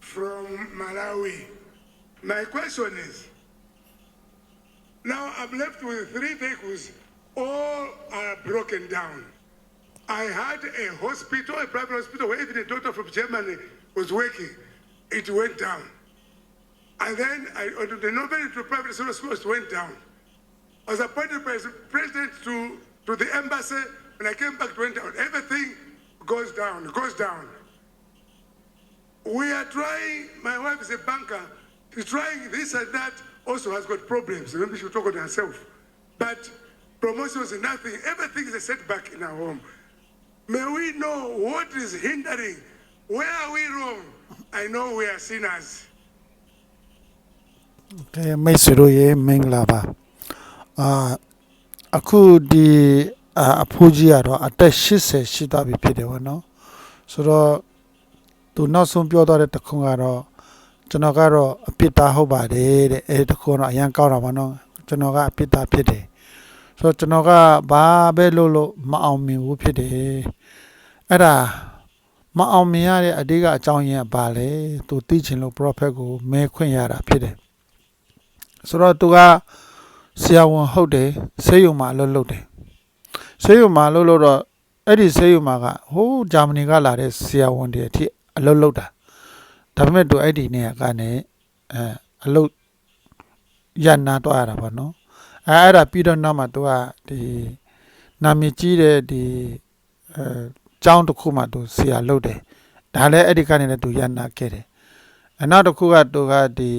From Malawi. My question is, now I'm left with three vehicles, all are broken down. I had a hospital, a private hospital, where even a doctor from Germany was working. It went down. And then I, the Nobel to private it went down. I was appointed by the president to, to the embassy. When I came back, it went down. Everything goes down, goes down. We are trying, my wife is a banker, she's trying this and that, also has got problems. Maybe she'll talk on herself. But promotions and nothing, everything is a setback in our home. May we know what is hindering? Where are we wrong? I know we are sinners. ကဲမိတ်ဆွေတို့ရေမင်္ဂလာပါအာအခုဒီအာအဖိုးကြီးကတော့အသက်80ရှိသွားပြီဖြစ်တယ်ဗောနော်ဆိုတော့ သူနောက်ဆုံးပြောသွားတဲ့တခွန်းကတော့ကျွန်တော်ကတော့အပြစ်သားဟုတ်ပါတယ်တဲ့အဲဒီတခွန်းတော့အရန်ကောင်းတာဗောနော်ကျွန်တော်ကအပြစ်သားဖြစ်တယ်ဆိုတော့ကျွန်တော်ကဘာပဲလုပ်လို့မအောင်မြင်ဘူးဖြစ်တယ်အဲ့ဒါမအောင်မြင်ရတဲ့အတိကအကြောင်းရင်းကဘာလဲသူသိချင်လို့ prophet ကိုမဲခွင့်ရတာဖြစ်တယ်ဆိုတော့သူကဆရာဝန်ဟုတ်တယ်ဆေးရုံမှာအလုပ်လုပ်တယ်ဆေးရုံမှာအလုပ်လုပ်တော့အဲ့ဒီဆေးရုံမှာကဟိုးဂျာမနီကလာတဲ့ဆရာဝန်တွေအထိ အလုပ်လုပ်တာဒါပေမဲ့သူအဲ့ဒီနေရာကနေအဲအလုပ်ရန်နာတော့ရတာပေါ့နော်အဲအဲ့ဒါပြီးတော့နောက်မှာသူကဒီနာမည်ကြီးတဲ့ဒီအဲကျောင်းတစ်ခုမှသူဆရာလုပ်တယ်ဒါလည်းအဲ့ဒီကနေလည်းသူရန်နာခဲ့တယ်အနောက်တစ်ခုကသူကဒီ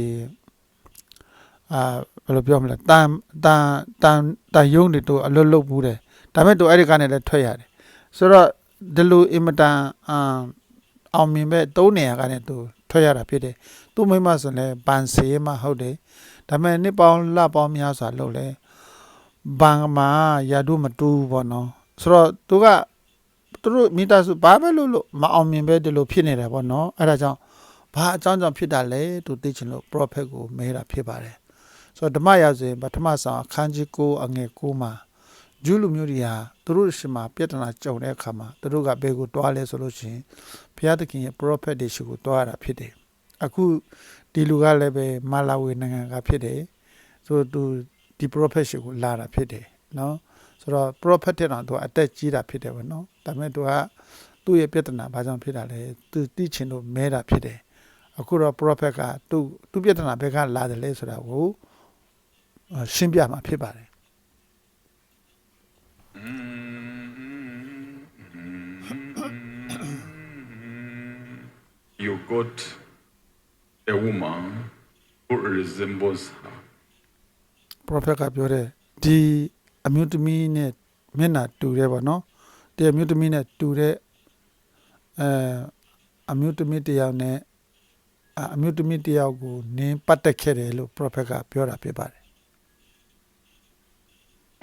အာဘယ်လိုပြောမလဲတန်တန်တန်တန်ယုံတွေတို့အလွတ်လွတ်ဘူးတယ်ဒါပေမဲ့တို့အဲ့ဒီကနေလည်းထွက်ရတယ်ဆိုတော့ဒီလိုအင်မတန်အာ အောင်မြင်မဲ့သုံးနေရာကနေသူထွက်ရတာဖြစ်တယ်သူ့မိမဆိုရင်လည်းဘန်စီမဟုတ်တယ်ဒါပေမဲ့နှစ်ပေါင်းလပေါင်းများစွာလုပ်လဲဘန်မှာရာတို့မတူဘူးပေါ့နော်ဆိုတော့သူကသူတို့မိသားစုဘာပဲလို့လို့မအောင်မြင်ပဲဒီလိုဖြစ်နေတယ်ပေါ့နော်အဲ့ဒါကြောင့်ဘာအကြောင်းကြောင့်ဖြစ်တာလဲသူသိချင်လို့ prophet ကိုမဲတာဖြစ်ပါတယ်ဆိုတော့ဓမ္မရာဇဝင်ပထမဆောင်အခန်းကြီး9အငယ်9မှာ ဂျူးလူမျိုးတွေဟာသူတို့ရှိမှပြဿနာကြုံတဲ့အခါမှာသူတို့ကဘယ်ကိုတွားလဲဆိုလို့ရှိရင်ဘုရားသခင်ရဲ့ prophet တွေရှိကိုတွားရတာဖြစ်တယ်အခုဒီလူကလည်းပဲမာလာဝီနိုင်ငံကဖြစ်တယ်ဆိုတော့သူဒီ prophet ရှိကိုလာတာဖြစ်တယ်နော်ဆိုတော့ prophet တဲ့တော့သူအသက်ကြီးတာဖြစ်တယ်ဗောနော်ဒါပေမဲ့သူကသူ့ရဲ့ပြဿနာဘာကြောင့်ဖြစ်တာလဲသူသိချင်လို့မဲတာဖြစ်တယ်အခုတော့ prophet ကသူ့သူ့ပြဿနာဘက်ကလာတယ်လဲဆိုတာကိုအာရှင်းပြမှာဖြစ်ပါတယ် you got a woman who resembles her. prophet ကပြောတဲ့ဒီအမျိုးသမီးနဲ့မျက်နှာတူတယ်ပေါ့နော်ဒီအမျိုးသမီးနဲ့တူတဲ့အဲအမျိုးသမီးတစ်ယောက်နဲ့အာအမျိုးသမီးတစ်ယောက်ကိုနင်းပတ်သက်ခဲ့တယ်လို့ prophet ကပြောတာဖြစ်ပါတယ်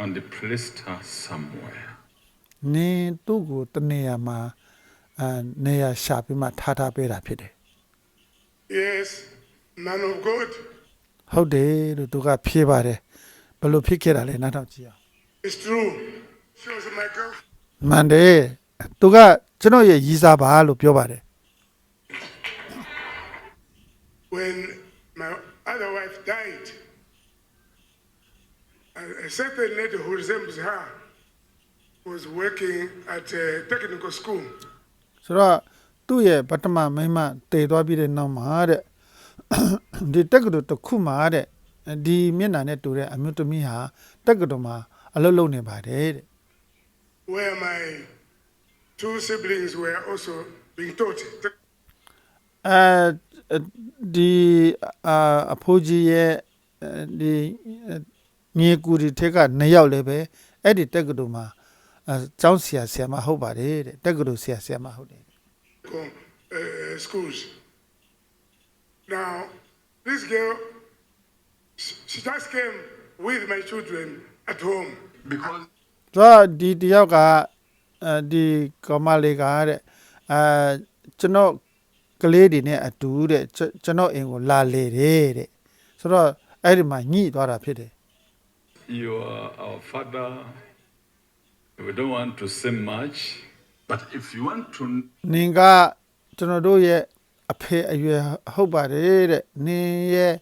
and placed her somewhere. နင်းသူ့ကိုတနေရာမှာ အဲနေရာရှာပြီးမှထားထားပေးတာဖြစ်တယ် Yes, man of God. ဟုတ်တယ်လို့သူကဖြေပါတယ်ဘယ်လိုဖြစ်ခဲ့တာလဲနောက်တော့ကြည့်အောင် It's true. She was my girl. မှန်တယ်သူကကျွန်တော်ရဲ့ရည်စားပါလို့ပြောပါတယ် When my other wife died, a, a certain lady who resembles her was working at a technical school. ဆိုတော့သူ့ရဲ့ပထမမိန်းမတည်သွားပြီးတဲ့နောက်မှာတဲ့ဒီတက္ကသိုလ်တစ်ခုမှာတဲ့ဒီမျက်နှာနဲ့တူတဲ့အမျိုးသမီးဟာတက္ကသိုလ်မှာအလုပ်လုပ်နေပါတယ်တဲ့ where my two siblings were also being taught. အဲဒီအာအဖိုးကြီးရဲ့အဲဒီညီကူဒီထက်ကနှစ်ယောက်လည်းပဲအဲ့ဒီတက္ကသိုလ်မှာ အဲကျောင်းဆရာဆရာမဟုတ်ပါတယ်တဲ့တက္ကသိုလ်ဆရာဆရာမဟုတ်တယ် uh, schools. Now, this girl, she she just came with my children at home. Because ဆိုတော့ဒီတယောက်ကအဲဒီကမလေးကတဲ့အဲကျွန်တော်ကလေးတွေနဲ့အတူတဲ့ကျွန်ကျွန်တော်အိမ်ကိုလာလေတယ်တဲ့ဆိုတော့အဲ့ဒီမှာညှိသွားတာဖြစ်တယ် you are our father, we don't want to say much, but if you want to နင်ကကျွန်တော်တို့ရဲ့အဖေအရွယ်ဟုတ်ပါတယ်တဲ့နင်းရဲ့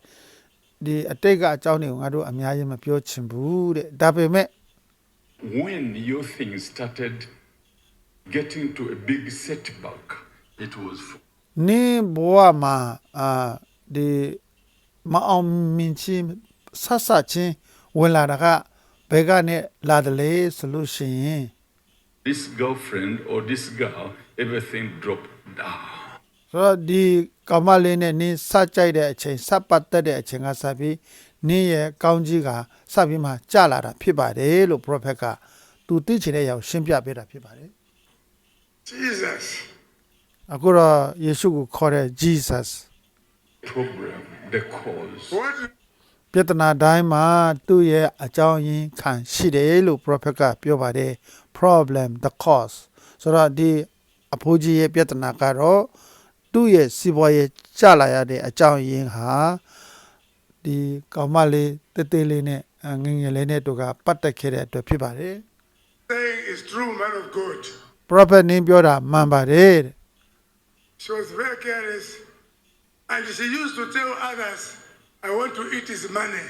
ဒီအတိတ်ကအကြောင်းတွေကိုငါတို့အများကြီးမပြောချင်ဘူးတဲ့ဒါပေမဲ့ When your things started getting to a big setback, it was for နင်းဘဝမှာအာဒီမအောင်မြင်ချင်းဆတ်ဆတ်ချင်းဝင်လာတာက ဘယ်ကနေလာတယ်လဲဆိုလို့ရှိရင် this girlfriend or this girl, everything dropped down. ဆိုတော့ဒီကောင်မလေးနဲ့နင်းစကြိုက်တဲ့အချိန်စပတ်သက်တဲ့အချိန်ကစပြီးနင်းရဲ့ကောင်းကြီးကစပြီးမှကြလာတာဖြစ်ပါတယ်လို့ prophet ကသူသိချင်တဲ့အရာကိုရှင်းပြပေးတာဖြစ်ပါတယ် Jesus. အခုတော့ယေရှုကိုခေါ်တဲ့ Jesus Problem, the cause. What ပြဿနာတိုင်းမှာသူ့ရဲ့အကြောင်းရင်းခံရှိတယ်လို့ prophet ကပြောပါတယ် problem the cause ဆိုတော့ဒီအဖိုးကြီးရဲ့ပြဿနာကတော့သူ့ရဲ့စီးပွားရေးကျလာရတဲ့အကြောင်းရင်းဟာဒီကောင်မလေးတေးသေးလေးနဲ့အငယ်ငယ်လေးနဲ့တို့ကပတ်သက်ခဲ့တဲ့အတွက်ဖြစ်ပါတယ် saying is true, man of God. prophet နင်းပြောတာမှန်ပါတယ်တဲ့ She was very careless. And she used to tell others, I want to eat his money.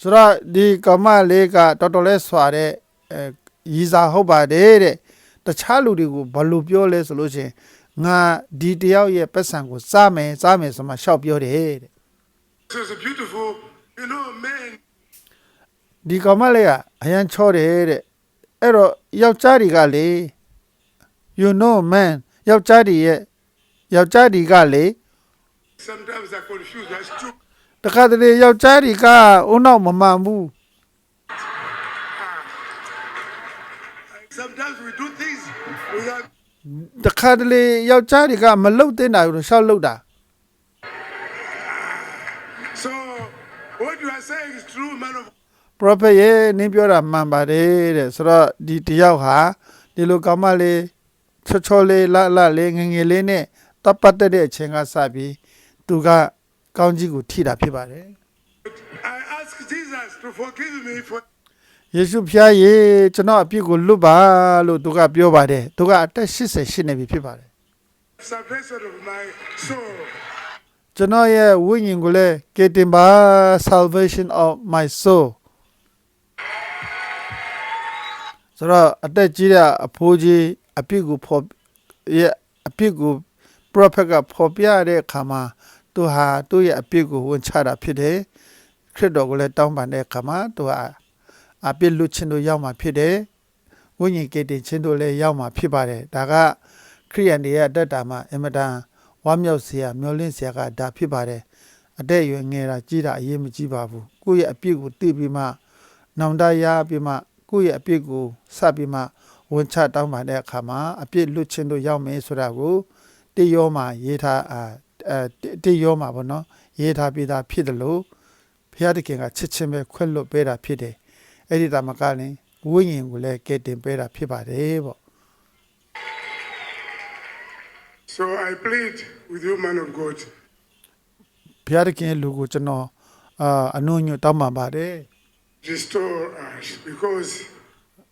ဆိုတော့ဒီကောင်မလေးကတော်တော်လေးဆွာတဲ့အဲရီစာဟုတ်ပါတယ်တဲ့တခြားလူတွေကိုဘာလို့ပြောလဲဆိုလို့ရှိရင်ငါဒီတယောက်ရဲ့ပတ်စံကိုစားမယ်စားမယ်ဆိုမှရှောက်ပြောတယ်တဲ့ She was beautiful. You know, men, ဒီကောင်မလေးကအရန်ချောတယ်တဲ့အဲ့တော့ယောက်ျားတွေကလေ you know man ယောက်ျားတွေရဲ့ယောက်ျားတွေကလေ sometimes are confused as to တခါတလေယောက်ျားတွေကဦးနောက်မမှန်ဘူး sometimes we do things without တခါတလေယောက်ျားတွေကမလုတ်တင်တာကိုရှောက်လုတ်တာ so what you are saying is true, man of prophet ရဲ့နင်းပြောတာမှန်ပါတယ်တဲ့ဆိုတော့ဒီတယောက်ဟာဒီလိုကောင်မလေးချောချောလေးလှလှလေးငယ်ငယ်လေးနဲ့တပ်ပတ်သက်တဲ့အချိန်ကစပြီး သူကကောင်းကြီးကိုထိတာဖြစ်ပါတယ် I ask Jesus to forgive me for ယေရှုဖျားရေကျွန်တော်အပြစ်ကိုလွတ်ပါလို့သူကပြောပါတယ်သူကအသက်80ရှိနေပြီဖြစ်ပါတယ် salvation of my soul. ကျွန်တော်ရဲ့ဝိညာဉ်ကိုလည်းကယ်တင်ပါ salvation of my soul ဆိုတော့အသက်ကြီးတဲ့အဖိုးကြီးအပြစ်ကိုဖော်ရဲ့အပြစ်ကို prophet ကဖော်ပြတဲ့အခါမှာ သူဟာသူ့ရဲ့အပြစ်ကိုဝန်ချတာဖြစ်တယ်ခရစ်တော်ကိုလည်းတောင်းပန်တဲ့အခါမှာသူဟာအပြစ်လွတ်ခြင်းတို့ရောက်မှာဖြစ်တယ်ဝိညာဉ်ကယ်တင်ခြင်းတို့လည်းရောက်မှာဖြစ်ပါတယ်ဒါကခရိယန်တွေရဲ့အသက်တာမှာအင်မတန်ဝမ်းမြောက်စရာမျှော်လင့်စရာကဒါဖြစ်ပါတယ်အသက်အရွယ်ငယ်တာကြီးတာအရေးမကြီးပါဘူးကိုယ့်ရဲ့အပြစ်ကိုသိပြီးမှနောင်တရပြီးမှကိုယ့်ရဲ့အပြစ်ကိုစပြီးမှဝန်ချတောင်းပန်တဲ့အခါမှာအပြစ်လွတ်ခြင်းတို့ရောက်မယ်ဆိုတာကိုတိယောမှာရေးထား အာအဲတိယောမှာပေါ့နော်ရေးထားပြီးသားဖြစ်တယ်လို့ဘုရားသခင်ကချစ်ချင်းပဲခွင့်လွတ်ပေးတာဖြစ်တယ်အဲ့ဒီတမကလည်းဝိညာဉ်ကိုလည်းကယ်တင်ပေးတာဖြစ်ပါတယ်ပေါ့ So I plead with you, man of God, ဘုရားသခင်ရဲ့လူကိုကျွန်တော်အာအနှုံညွတ်တောင်းပန်ပါတယ် restore us because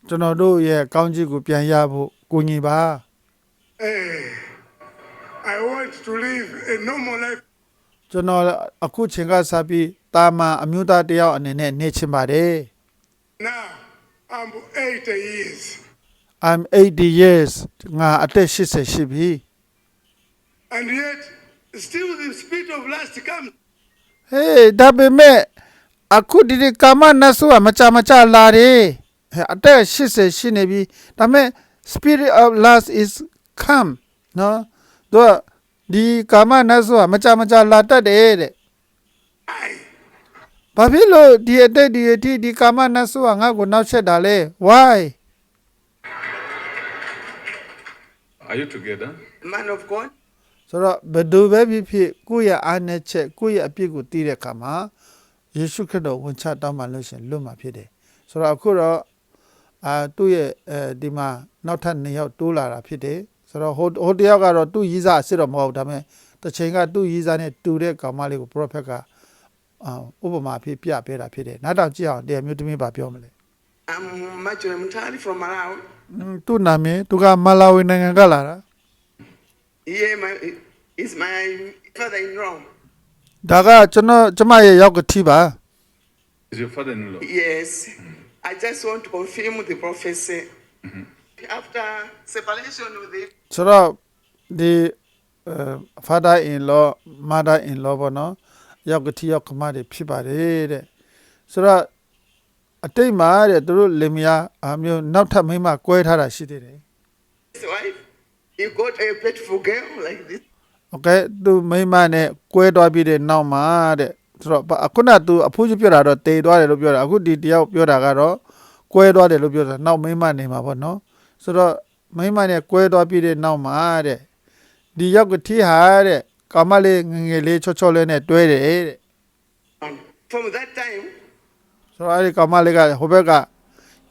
ကျွန်တော်တို့ရဲ့ကောင်းကြီးကိုပြန်ရဖို့ကိုညီပါ eh, I want to live a normal life. ကျွန်တော်အခုချိန်ကစပြီးတာမန်အမျိုးသားတစ်ယောက်အနေနဲ့နေချင်ပါတယ် Now I'm 80 years. I'm 80 years ငါအသက်80ရှိပြီ And yet, still the spirit of lust comes. ဟေးဒါပေမဲ့အခုဒီဒီကာမနတ်ဆိုကမကြမကြလာတယ်ဟဲ့အသက်80ရှိနေပြီဒါပေမဲ့ spirit of lust is come နော် တော့ဒီကာမနတ်ဆိုကမကြမကြလာတတ်တယ်တဲ့ Why? ဘာဖြစ်လို့ဒီအတက်ဒီအထိဒီကာမနတ်ဆိုကငါ့ကိုနောက်ဆက်တာလဲ why Are you together? man of God, ဆိုတော့ဘယ်သူပဲဖြစ်ဖြစ်ကိုယ့်ရဲ့အားနည်းချက်ကိုယ့်ရဲ့အပြစ်ကိုသိတဲ့အခါမှာယေရှုခရစ်တော်ဝန်ချတောင်းပန်လို့ရှရင်လွတ်မှာဖြစ်တယ်ဆိုတော့အခုတော့အာသူ့ရဲ့အဲဒီမှာနောက်ထပ်နှစ်ယောက်တိုးလာတာဖြစ်တယ် ဆိုတော့ဟိုဟိုတစ်ယောက်ကတော့သူ့ရီးစားအစ်စ်တော့မဟုတ်ဘူးဒါပေမဲ့တစ်ချိန်ကသူ့ရီးစားနဲ့တူတဲ့ကောင်မလေးကို prophet ကအာဥပမာဖြစ်ပြပေးတာဖြစ်တယ်နောက်တော့ကြည့်အောင်တရားမျိုးသမီးပါပြောမလဲ I'm Machel Mutali from Malawi. อืมသူ့နာမည်သူကမလာဝီနိုင်ငံကလာတာ Yeah, my is my father-in-law. ဒါကကျွန်တော်ကျမရဲ့ရောက်ကတိပါ Is your father-in-law? Yes, I just want to confirm the prophecy. after separation with it ဆိုတော့ဒီ father in law mother in law ပေါ့နော်ယောက်ကတိယောက်ကမတွေဖြစ်ပါတယ်တဲ့ဆိုတော့အတိတ်မှာတဲ့သူတို့လင်မယားအမျိုးနောက်ထပ်မိမကွဲထားတာရှိသေးတယ် so i you got a beautiful girl like this okay သူမိမနဲ့ကွဲသွားပြီးတဲ့နောက်မှာတဲ့ဆိုတော့အခုနသူအဖိုးကြီးပြောတာတော့တေသွားတယ်လို့ပြောတာအခုဒီတယောက်ပြောတာကတော့ကွဲသွားတယ်လို့ပြောတာနောက်မိမနေမှာပေါ့နော် ဆိုတော့မိန်းမနဲ့ကွဲသွားပြီးတဲ့နောက်မှာတဲ့ဒီရောက်ကတိဟာတဲ့ကာမလေးငယ်ငယ်လေးချောချောလေးနဲ့တွဲတယ်တဲ့ And from that time, ဆိုတော့အဲဒီကာမလေးကဟိုဘက်က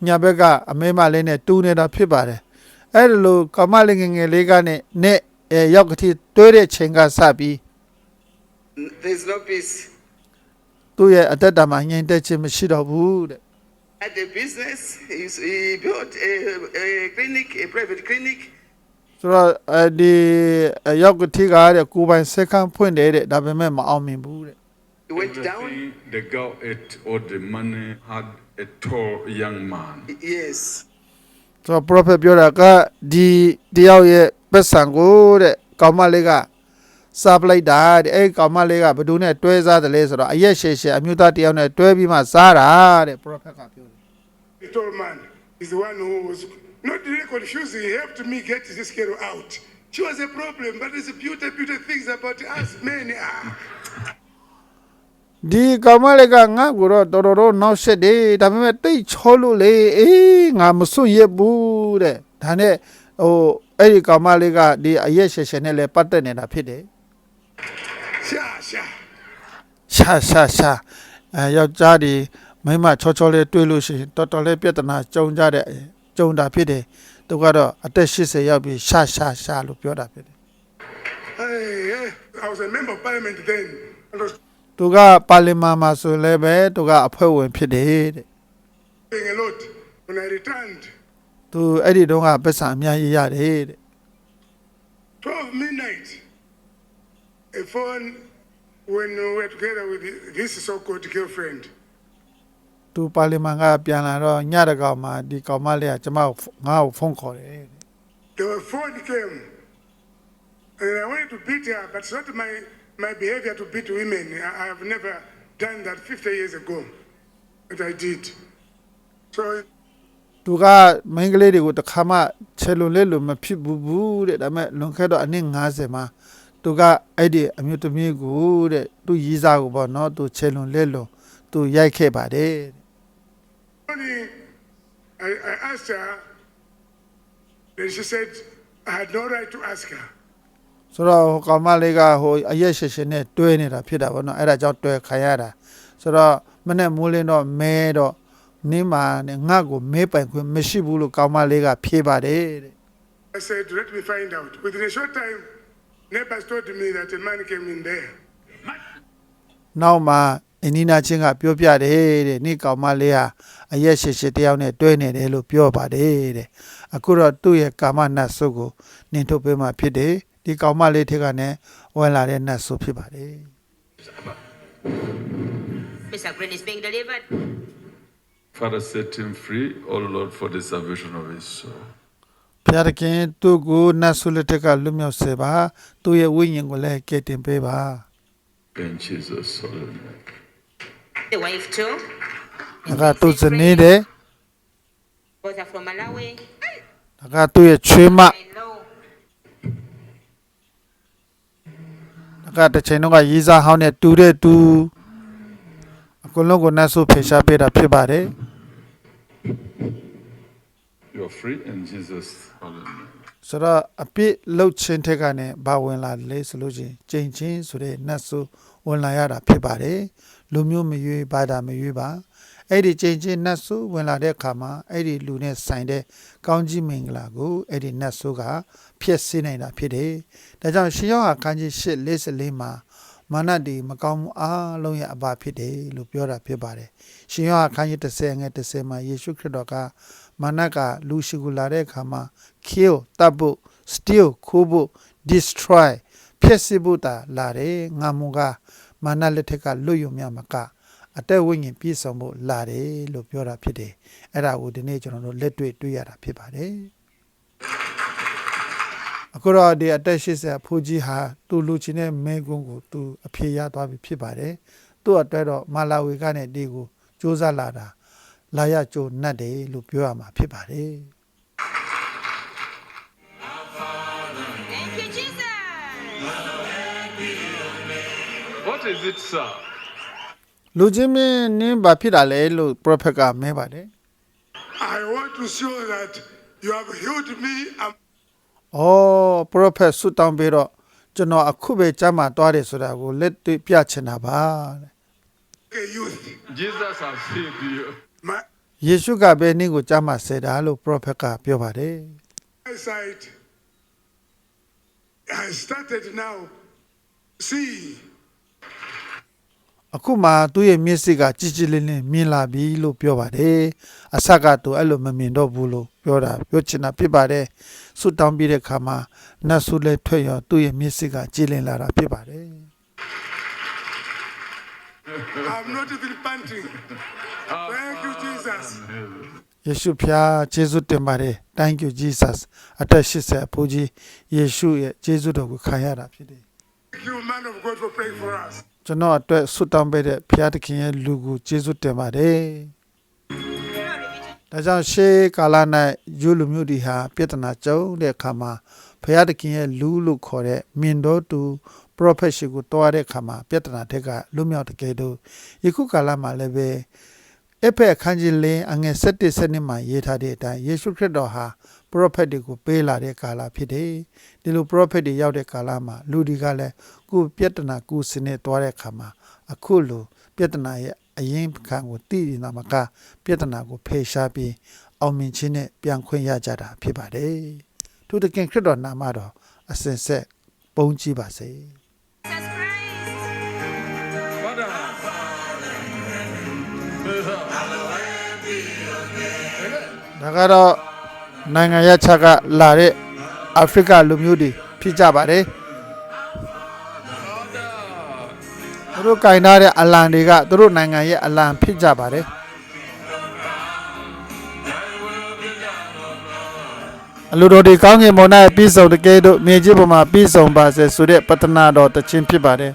ညာဘက်ကအမေမလေးနဲ့တူးနေတာဖြစ်ပါတယ်အဲ့ဒါလို့ကာမလေးငယ်ငယ်လေးကနဲ့နဲ့အဲရောက်ကတိတွဲတဲ့ချိန်ကစပြီး n- there's no peace. သူ့ရဲ့အသက်တာမှာငြိမ်သက်ခြင်းမရှိတော့ဘူးတဲ့ At a business, he's, he built a, a clinic, a private clinic. ဆိုတော့အဲဒီအရောက်ကတိကတဲ့ကိုယ်ပိုင်စက္ကန့်ဖွင့်တယ်တဲ့ဒါပေမဲ့မအောင်မြင်ဘူးတဲ့ He went down. Everything the girl ate all the money had a tall young man. Yes. ဆိုတော့ prophet ပြောတာကဒီတယောက်ရဲ့ပတ်စံကိုတဲ့ကောင်မလေးကစားပလိုက်တာတဲ့အဲ့ဒီကောင်မလေးကဘယ်သူနဲ့တွဲစားတယ်လဲဆိုတော့အရက်ရှည်ရှည်အမျိုးသားတယောက်နဲ့တွဲပြီးမှစားတာတဲ့ prophet ကပြောတယ် The tall man is the one who was not really confusing. He helped me get this girl out. She was a problem, but there's beauty, beauty things about us men. Ah. ဒီကောင်မလေးကငါ့ကိုတော့တော်တော်တော့နောက်ဆက်တယ်ဒါပေမဲ့တိတ်ချောလို့လေအေးငါမစွန့်ရက်ဘူးတဲ့ဒါနဲ့ဟိုအဲ့ဒီကောင်မလေးကဒီအရက်ရှည်ရှည်နဲ့လည်းပတ်သက်နေတာဖြစ်တယ် Sha, sha. ရှာရှာရှာအဲယောက်ျားဒီ မိန်းမချောချောလေးတွေ့လို့ရှိရင်တော်တော်လေးပြဿနာကြုံကြတဲ့ကြုံတာဖြစ်တယ်သူကတော့အသက်80ရောက်ပြီးရှာရှာရှာလို့ပြောတာဖြစ်တယ် Hey, hey, I was a member of parliament then. I was သူကပါလီမန်မှာဆိုလည်းပဲသူကအဖွဲ့ဝင်ဖြစ်တယ်တဲ့ doing a lot. When I returned, သူအဲ့ဒီတုန်းကပတ်စံအများကြီးရတယ်တဲ့ 12 midnight, a phone when we were together with this so-called girlfriend. သူပါလီမန်ကပြန်လာတော့ညတကောင်မှာဒီကောင်မလေးကကျမကိုငါ့ကိုဖုန်းခေါ်တယ်တဲ့ The phone came, and I wanted to beat her, but it's not my, my behavior to beat women. I, I have never done that 50 years ago, but I did. So သူကမိန်းကလေးတွေကိုတစ်ခါမှချေလွန်လဲလို့မဖြစ်ဘူးဘူးတဲ့ဒါပေမဲ့လွန်ခဲ့တော့အနည်း90မှာသူကအဲ့ဒီအမျိုးသမီးကိုတဲ့သူရီးစားကိုပေါ့နော်သူချေလွန်လဲလို့သူရိုက်ခဲ့ပါတယ်တဲ့ only I, I asked her, then she said I had no right to ask her. ဆိုတော့ဟိုကောင်မလေးကဟိုအရက်ရှည်ရှည်နဲ့တွဲနေတာဖြစ်တာပေါ့နော်အဲ့ဒါကြောင့်တွဲခံရတာဆိုတော့မနဲ့မိုးလင်းတော့မဲတော့နင်းမာနဲ့ငါ့ကိုမဲပိုင်ခွင့်မရှိဘူးလို့ကောင်မလေးကဖြေပါတယ်တဲ့ I said, let me find out. Within a short time, neighbors told me that a man came in there. နောက်မှာ အင်းနီနာချင်းကပြောပြတယ်တဲ့နေ့ကောင်မလေးဟာအရက်ရှည်ရှည်တယောက်နဲ့တွဲနေတယ်လို့ပြောပါတယ်တဲ့အခုတော့သူ့ရဲ့ကာမနတ်ဆုကိုနင်ထုတ်ပေးမှဖြစ်တယ်ဒီကောင်မလေးထက်ကလည်းဝင်လာတဲ့နတ်ဆုဖြစ်ပါတယ် Mr. Green is being delivered. Father set him free, O Lord, for the salvation of his soul. ဘုရားသခင်သူ့ကိုနတ်ဆုလက်ထက်ကလွတ်မြောက်စေပါသူ့ရဲ့ဝိညာဉ်ကိုလည်းကယ်တင်ပေးပါ In Jesus' holy name. The wife too. ဒါကသူ့ဇနီးတဲ့ Both are from Malawi. ဒါကသူ့ရဲ့ချွေးမ I know. ဒါကတစ်ချိန်တော့ကရေးစားဟောင်းနဲ့တူတဲ့တူအကုန်လုံးကိုနတ်ဆုဖေရှားပေးတာဖြစ်ပါတယ် You're free in Jesus' holy name. ဆိုတော့အပြစ်လှုပ်ခြင်းထက်ကနေဘာဝင်လာလဲဆိုလို့ချင်းကြိမ်ချင်းဆိုတဲ့နတ်ဆိုဝင်လာရတာဖြစ်ပါတယ် လူမျိုးမရွေးဘာသာမရွေးပါအဲ့ဒီကြိမ်ချင်းနတ်ဆိုဝင်လာတဲ့အခါမှာအဲ့ဒီလူနဲ့ဆိုင်တဲ့ကောင်းကြီးမင်္ဂလာကိုအဲ့ဒီနတ်ဆိုကဖျက်ဆီးနိုင်တာဖြစ်တယ်ဒါကြောင့်ရှင်ယောဟာခန်းကြီး၈44မှာမာနတီမကောင်းမှုအားလုံးရဲ့အဘဖြစ်တယ်လို့ပြောတာဖြစ်ပါတယ်ရှင်ယောဟာခန်းကြီး30ငယ်30မှာယေရှုခရစ်တော်ကမာနကလူရှိကူလာတဲ့အခါမှာ kill တပ်ဖို့ steal ခိုးဖို့ destroy ဖြစ်စီဖို့တာလာတယ်ငါမူက မာနလက်ထက်ကလွတ်ယုံမြမကအတက်ဝိညာဉ်ပြည့်စုံဖို့လာတယ်လို့ပြောတာဖြစ်တယ်အဲ့ဒါကိုဒီနေ့ကျွန်တော်တို့လက်တွေ့တွေ့ရတာဖြစ်ပါတယ်အခုတော့ဒီအတက်80အဖိုးကြီးဟာသူ့လူချင်းတဲ့မဲကွန်းကိုသူအဖြေရသွားပြီဖြစ်ပါတယ်သူ့အတွက်တော့မာလာဝီကနေဒီကိုစူးစမ်းလာတာလာရကြိုနှက်တယ်လို့ပြောရမှာဖြစ်ပါတယ် What is it, sir? လူချင်းမင်းနင်းဘာဖြစ်တာလဲလို့ prophet ကမဲပါတယ် I want to show that you have healed me. I'm ။အော် prophet ဆုတောင်းပြီးတော့ကျွန်တော်အခုပဲကြမ်းမာသွားတယ်ဆိုတာကိုလက်တွေ့ပြချင်တာပါတဲ့ a youth. Jesus has healed you. My ။ယေရှုကပဲနင့်ကိုကြမ်းမာစေတာလို့ prophet ကပြောပါတယ် eyesight has started now. See, ။ အခုမှသူ့ရဲ့မျက်စိကကြည်ကြည်လင်းလင်းမြင်လာပြီလို့ပြောပါတယ်။အဆက်ကသူအဲ့လိုမမြင်တော့ဘူးလို့ပြောတာပြောချင်တာဖြစ်ပါတယ်။ဆုတောင်းပြီးတဲ့အခါမှာနတ်ဆုလည်းထွက်ရောသူ့ရဲ့မျက်စိကကြည်လင်လာတာဖြစ်ပါတယ်။ I'm not even panting. Thank you, Jesus. ယေရှုဖျားယေရှုတင်ပါတယ် thank you jesus အသက်80အဖိုးကြီးယေရှုရဲ့ယေရှုတော်ကိုခံရတာဖြစ်တယ် Thank you, man of God, for praying for us. ကျွန်တော်အတွက်ဆုတောင်းပေးတဲ့ဖျားသခင်ရဲ့လူကိုယေရှုတင်ပါတယ် Glory be to ဒါကြောင့်ရှေးကာလ၌ယူလူမျိုးတွေဟာပြဿနာကြုံတဲ့အခါမှာဖျားသခင်ရဲ့လူလို့ခေါ်တဲ့မြင်တော်သူ prophet ရှိကိုတွားတဲ့အခါမှာပြဿနာတွေကလွတ်မြောက်တကယ်တော့ယခုကာလမှာလည်းပဲအဖက်အခန်းကြီးလင်းအငယ်7 7မှာရေးထားတဲ့အတိုင်းယေရှုခရစ်တော်ဟာ prophet တွေကိုပေးလာတဲ့ကာလဖြစ်တယ်ဒီလို prophet တွေရောက်တဲ့ကာလမှာလူတွေကလည်းကိုယ်ပြဿနာကိုယ်စနေတွားတဲ့အခါမှာအခုလိုပြဿနာရဲ့အရင်ခံကိုတည်နေတာမကပြဿနာကိုဖေရှားပြီးအောင်မြင်ခြင်းနဲ့ပြန်ခွင့်ရကြတာဖြစ်ပါတယ်သူတခင်ခရစ်တော်နာမတော်အစဉ်ဆက်ပုံကြည့်ပါစေ Jesus Christ. Father. ဒါကတော့ နိုင်ငံရခြားကလာတဲ့အာဖရိကလူမျိုးတွေဖြစ်ကြပါတယ်သူတို့ကင်ထားတဲ့အလံတွေကသူတို့နိုင်ငံရဲ့အလံဖြစ်ကြပါတယ်အလိုတော်ဒီကောင်းကင်ဘုံ၌ပြီးဆုံးတကယ်တို့မြေကြီးပေါ်မှာပြီးဆုံးပါစေဆိုတဲ့ပတနာတော်တခြင်းဖြစ်ပါတယ်